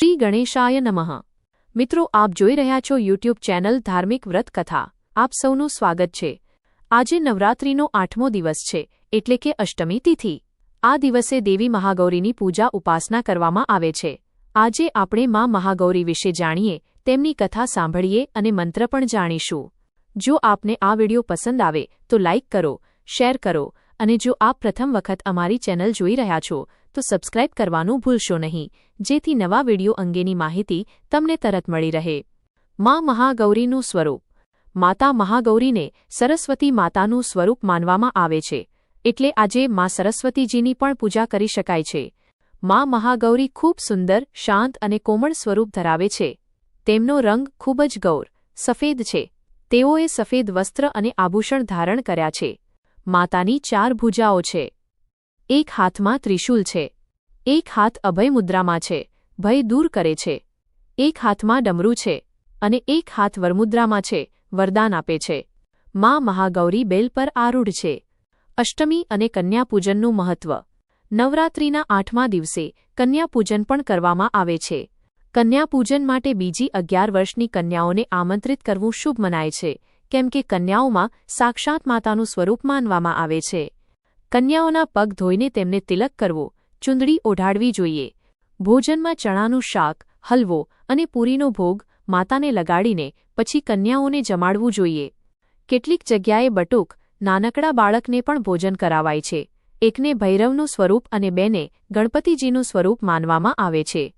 શ્રી ગણેશાય નમઃ. મિત્રો, આપ જોઈ રહ્યા છો યુટ્યુબ ચેનલ ધાર્મિક વ્રત કથા. આપ સૌનું સ્વાગત છે. આજે નવરાત્રિનો આઠમો દિવસ છે, એટલે કે અષ્ટમી તિથિ. આ દિવસે દેવી મહાગૌરીની પૂજા ઉપાસના કરવામાં આવે છે. આજે આપણે માં મહાગૌરી વિશે જાણીએ, તેમની કથા સાંભળીએ અને મંત્ર પણ જાણીશું. જો આપને આ વિડિયો પસંદ આવે, તો લાઇક કરો, શેર કરો અને જો આપ પ્રથમ વખત અમારી ચેનલ જોઈ રહ્યા છો તો સબસ્ક્રાઇબ કરવાનું ભૂલશો નહીં. જેથી નવા વીડિયો અંગેની માહિતી તમને તરત મળી રહે. માં મહાગૌરીનું સ્વરૂપ. માતા મહાગૌરીને સરસ્વતી માતાનું સ્વરૂપ માનવામાં આવે છે. એટલે આજે માં સરસ્વતીજીની પણ પૂજા કરી શકાય છે. માં મહાગૌરી ખૂબ સુંદર, શાંત અને કોમળ સ્વરૂપ ધરાવે છે. તેમનો રંગ ખૂબ જ ગૌર, સફેદ છે. તેઓએ સફેદ વસ્ત્ર અને આભૂષણ ધારણ કર્યા છે. માતાની ચાર ભુજાઓ છે. એક હાથમાં ત્રિશૂલ છે. એક હાથ અભય મુદ્રામાં છે. ભય દૂર કરે છે. એક હાથમાં ડમરું છે. અને એક હાથ વરમુદ્રામાં છે. વરદાન આપે છે. મા મહાગૌરી બેલ પર આરૂઢ છે. અષ્ટમી અને કન્યાપૂજનનું મહત્વ. નવરાત્રિના આઠમા દિવસે કન્યાપૂજન પણ કરવામાં આવે છે. કન્યાપૂજન માટે બીજી અગિયાર વર્ષની કન્યાઓને આમંત્રિત કરવું શુભ મનાય છે. કેમ કે કન્યાઓમાં સાક્ષાત માતાનું સ્વરૂપ માનવામાં આવે છે. કન્યાઓના પગ ધોઈને તેમને તિલક કરવો, ચુંદડી ઓઢાડવી જોઈએ. ભોજનમાં ચણાનું શાક, હલવો અને પૂરીનો ભોગ માતાને લગાડીને પછી કન્યાઓને જમાડવું જોઈએ. કેટલીક જગ્યાએ બટુક, નાનકડા બાળકને પણ ભોજન કરાવાય છે. એકને ભૈરવનું સ્વરૂપ અને બેને ગણપતિજીનું સ્વરૂપ માનવામાં આવે છે.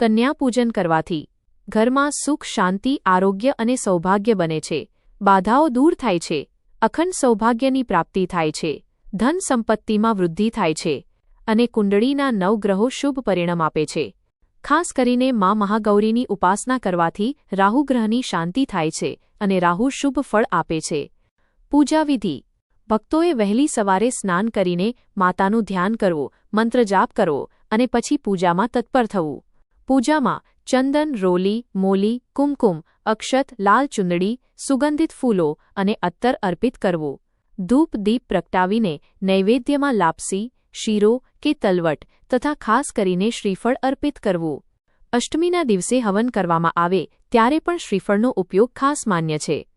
કન્યા પૂજન કરવાથી ઘરમાં સુખ, શાંતિ, આરોગ્ય અને સૌભાગ્ય બને છે. બાધાઓ દૂર થાય છે. અખંડ સૌભાગ્યની પ્રાપ્તિ થાય છે. ધન સંપત્તિમાં વૃદ્ધિ થાય છે અને કુંડળીના નવગ્રહો શુભ પરિણામ આપે છે. ખાસ કરીને મા મહાગૌરીની ઉપાસના કરવાથી રાહુગ્રહની શાંતિ થાય છે અને રાહુ શુભ ફળ આપે છે. પૂજાવિધિ. ભક્તોએ વહેલી સવારે સ્નાન કરીને માતાનું ધ્યાન કરવું મંત્રજાપ કરવો અને પછી પૂજામાં તત્પર થવું. પૂજામાં ચંદન, રોલી, મોલી, કુમકુમ, અક્ષત, લાલ ચુંદડી, સુગંધિત ફૂલો અને અત્તર અર્પિત કરવું. ધૂપ દીપ પ્રગટાવીને નૈવેદ્યમાં લાપસી, શીરો કે તલવટ તથા ખાસ કરીને શ્રીફળ અર્પિત કરવું. અષ્ટમીના દિવસે હવન કરવામાં આવે ત્યારે પણ શ્રીફળનો ઉપયોગ ખાસ માન્ય છે.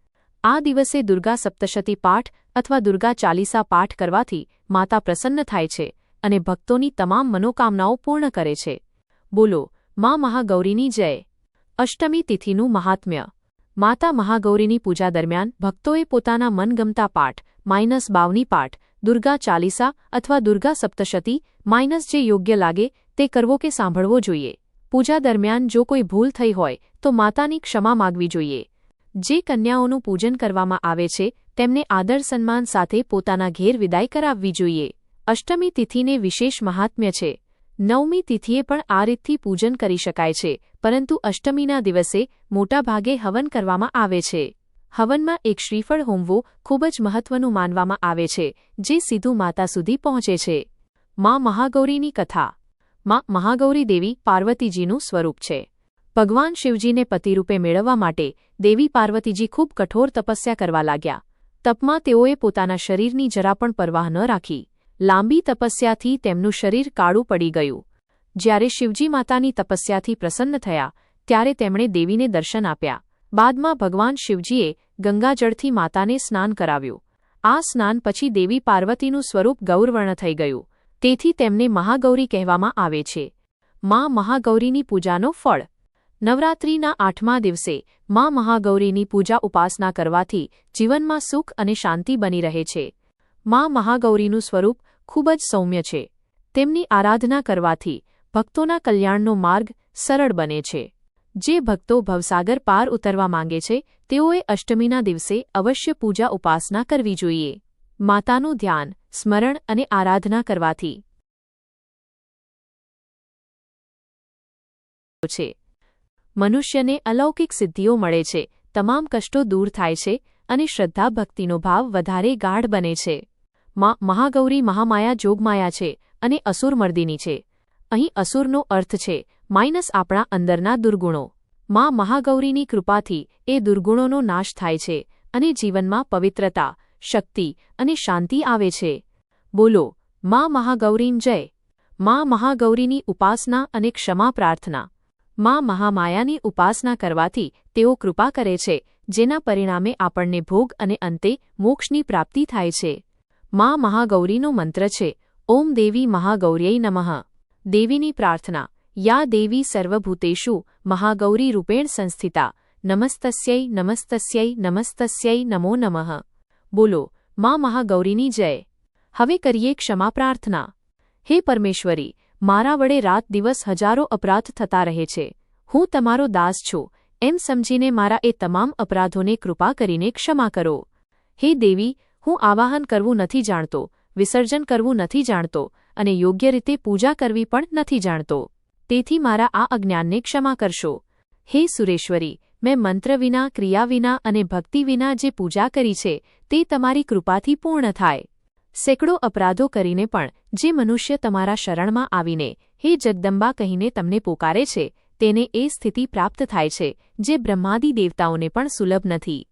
આ દિવસે દુર્ગા સપ્તશતી પાઠ અથવા દુર્ગા ચાલીસા પાઠ કરવાથી માતા પ્રસન્ન થાય છે અને ભક્તોની તમામ મનોકામનાઓ પૂર્ણ કરે છે. બોલો, મા મહાગૌરીની જય. અષ્ટમી તિથિનું મહાત્મ્ય. માતા મહાગૌરીની પૂજા દરમિયાન ભક્તોએ પોતાના મનગમતા પાઠ માઇનસ બાવની પાઠ, દુર્ગા ચાલીસા અથવા દુર્ગા સપ્તશતી, માઇનસ જે યોગ્ય લાગે તે કરવો કે સાંભળવો જોઈએ. પૂજા દરમિયાન જો કોઈ ભૂલ થઈ હોય, તો માતાની ક્ષમા માગવી જોઈએ. જે કન્યાઓનું પૂજન કરવામાં આવે છે, તેમને આદર સન્માન સાથે પોતાના ઘેર વિદાય કરાવવી જોઈએ. અષ્ટમી તિથિને વિશેષ મહાત્મ્ય છે. નવમી તિથિએ પણ આ રીતથી પૂજન કરી શકાય છે, પરંતુ અષ્ટમીના દિવસે મોટાભાગે હવન કરવામાં આવે છે. હવનમાં એક શ્રીફળ હોમવું ખૂબ જ મહત્વનું માનવામાં આવે છે, જે સીધું માતા સુધી પહોંચે છે. માં મહાગૌરીની કથા. માં મહાગૌરી દેવી પાર્વતીજીનું સ્વરૂપ છે. ભગવાન શિવજીને પતિરૂપે મેળવવા માટે દેવી પાર્વતીજી ખૂબ કઠોર તપસ્યા કરવા લાગ્યા. તપમાં તેઓએ પોતાના શરીરની જરા પણ પરવાહ ન રાખી. લાંબી તપસ્યાથી તેમનું શરીર કાળું પડી ગયું. જ્યારે શિવજી માતાની તપસ્યાથી પ્રસન્ન થયા, ત્યારે તેમણે દેવીને દર્શન આપ્યા. બાદમાં ભગવાન શિવજીએ ગંગાજળથી માતાને સ્નાન કરાવ્યું. આ સ્નાન પછી દેવી પાર્વતીનું સ્વરૂપ ગૌરવર્ણ થઈ ગયું. તેથી તેમને મહાગૌરી કહેવામાં આવે છે. મા મહાગૌરીની પૂજાનો ફળ. નવરાત્રિના આઠમા દિવસે મા મહાગૌરીની પૂજા ઉપાસના કરવાથી જીવનમાં સુખ અને શાંતિ બની રહે છે. મા મહાગૌરીનું સ્વરૂપ ખૂબ જ સૌમ્ય છે. તેમની આરાધના કરવાથી ભક્તોના કલ્યાણનો માર્ગ સરળ બને છે. જે ભક્તો ભવસાગર પાર ઉતરવા માંગે છે, તેઓએ અષ્ટમીના દિવસે અવશ્ય પૂજા ઉપાસના કરવી જોઈએ. માતાનું ધ્યાન, સ્મરણ અને આરાધના કરવાથી. છે. મનુષ્યને અલૌકિક સિદ્ધિઓ મળે છે, તમામ કષ્ટો દૂર થાય છે અને શ્રદ્ધા ભક્તિનો ભાવ વધારે ગાઢ બને છે. માં મહાગૌરી મહામાયા જોગમાયા છે અને અસુરમર્દિની છે. અહીં અસુરનો અર્થ છે, માઇનસ આપણા અંદરના દુર્ગુણો. માં મહાગૌરીની કૃપાથી એ દુર્ગુણોનો નાશ થાય છે અને જીવનમાં પવિત્રતા, શક્તિ અને શાંતિ આવે છે. બોલો, માં મહાગૌરીન જય. માં મહાગૌરીની ઉપાસના અને ક્ષમા પ્રાર્થના. માં મહામાયાની ઉપાસના કરવાથી તેઓ કૃપા કરે છે, જેના પરિણામે આપણને ભોગ અને અંતે મોક્ષની પ્રાપ્તિ થાય છે. માં મહાગૌરીનો મંત્ર છે, ઓમ દેવી મહાગૌર્યય નમઃ. દેવીની પ્રાર્થના, યા દેવી સર્વભૂતેષુ મહાગૌરી રૂપેણ સંસ્થિતા, નમસ્તસ્યૈ નમસ્તસ્યૈ નમસ્તસ્યૈ, નમો નમઃ. બોલો, મા મહાગૌરીની જય. હવે કરીએ ક્ષમા પ્રાર્થના. હે પરમેશ્વરી, મારા વડે રાત દિવસ હજારો અપરાધ થતા રહે છે. હું તમારો દાસ છું. એમ સમજીને મારા એ તમામ અપરાધોને કૃપા કરીને ક્ષમા કરો. હે દેવી, હું આવાહન કરવું નથી જાણતો, વિસર્જન કરવું નથી જાણતો અને યોગ્ય રીતે પૂજા કરવી પણ નથી જાણતો. તેથી મારા આ અજ્ઞાનને ક્ષમા કરશો. હે સુરેશ્વરી, મેં મંત્ર વિના, ક્રિયા વિના અને ભક્તિ વિના જે પૂજા કરી છે, તે તમારી કૃપાથી પૂર્ણ થાય. સેંકડો અપરાધો કરીને પણ, જે મનુષ્ય તમારા શરણમાં આવીને, હે જગદંબા કહીને તમને પોકારે છે, તેને એ સ્થિતિ પ્રાપ્ત થાય છે, જે બ્રહ્માદિ દેવતાઓને પણ સુલભ નથી.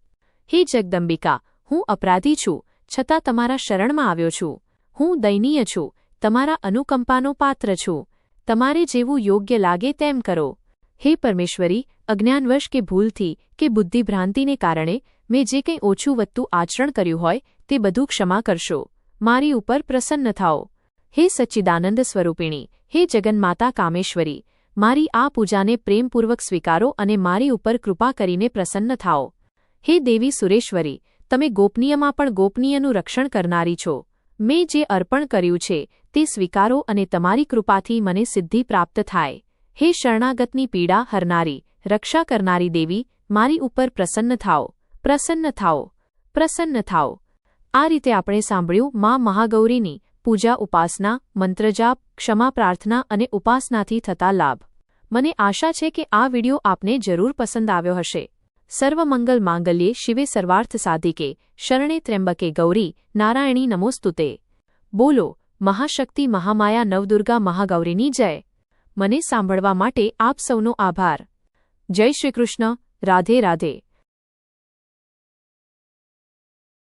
હે જગદંબિકા, હું અપરાધી છું, છતાં તમારા શરણમાં આવ્યો છું. હું દયનીય છું તમારા અનુકંપાનો પાત્ર છું. તમારે જેવું યોગ્ય લાગે તેમ કરો. હે પરમેશ્વરી, અજ્ઞાનવશ કે ભૂલથી, કે બુદ્ધિભ્રાંતિને કારણે, મેં જે કંઈ ઓછું વધતું આચરણ કર્યું હોય, તે બધું ક્ષમા કરશો. મારી ઉપર પ્રસન્ન થાઓ. હે સચ્ચિદાનંદ સ્વરૂપિણી, હે જગન્માતા કામેશ્વરી, મારી આ પૂજાને પ્રેમપૂર્વક સ્વીકારો અને મારી ઉપર કૃપા કરીને પ્રસન્ન થાઓ. હે દેવી સુરેશ્વરી, તમે ગોપનીયમાં પણ ગોપનીયનું રક્ષણ કરનારી છો. મેં જે અર્પણ કર્યું છે, તે સ્વીકારો અને તમારી કૃપાથી મને સિદ્ધિ પ્રાપ્ત થાય. હે શરણાગતની પીડા હરનારી, રક્ષા કરનારી દેવી, મારી ઉપર પ્રસન્ન થાઓ. પ્રસન્ન થાઓ. પ્રસન્ન થાઓ. આ રીતે આપણે સાંભળ્યું માં મહાગૌરીની પૂજા ઉપાસના, મંત્રજાપ, ક્ષમા પ્રાર્થના અને ઉપાસનાથી થતા લાભ. મને આશા છે કે આ વિડિયો આપને જરૂર પસંદ આવ્યો હશે. સર્વમંગલ માંગલ્યે શિવે સર્વાર્થ સાધિકે, શરણે ત્ર્યંબકે ગૌરી, નારાયણી નમોસ્તુતે. બોલો, મહાશક્તિ મહામાયા નવદુર્ગા મહાગૌરીની જય. મને સાંભળવા માટે આપ સૌનો આભાર. જય શ્રીકૃષ્ણ રાધે રાધે.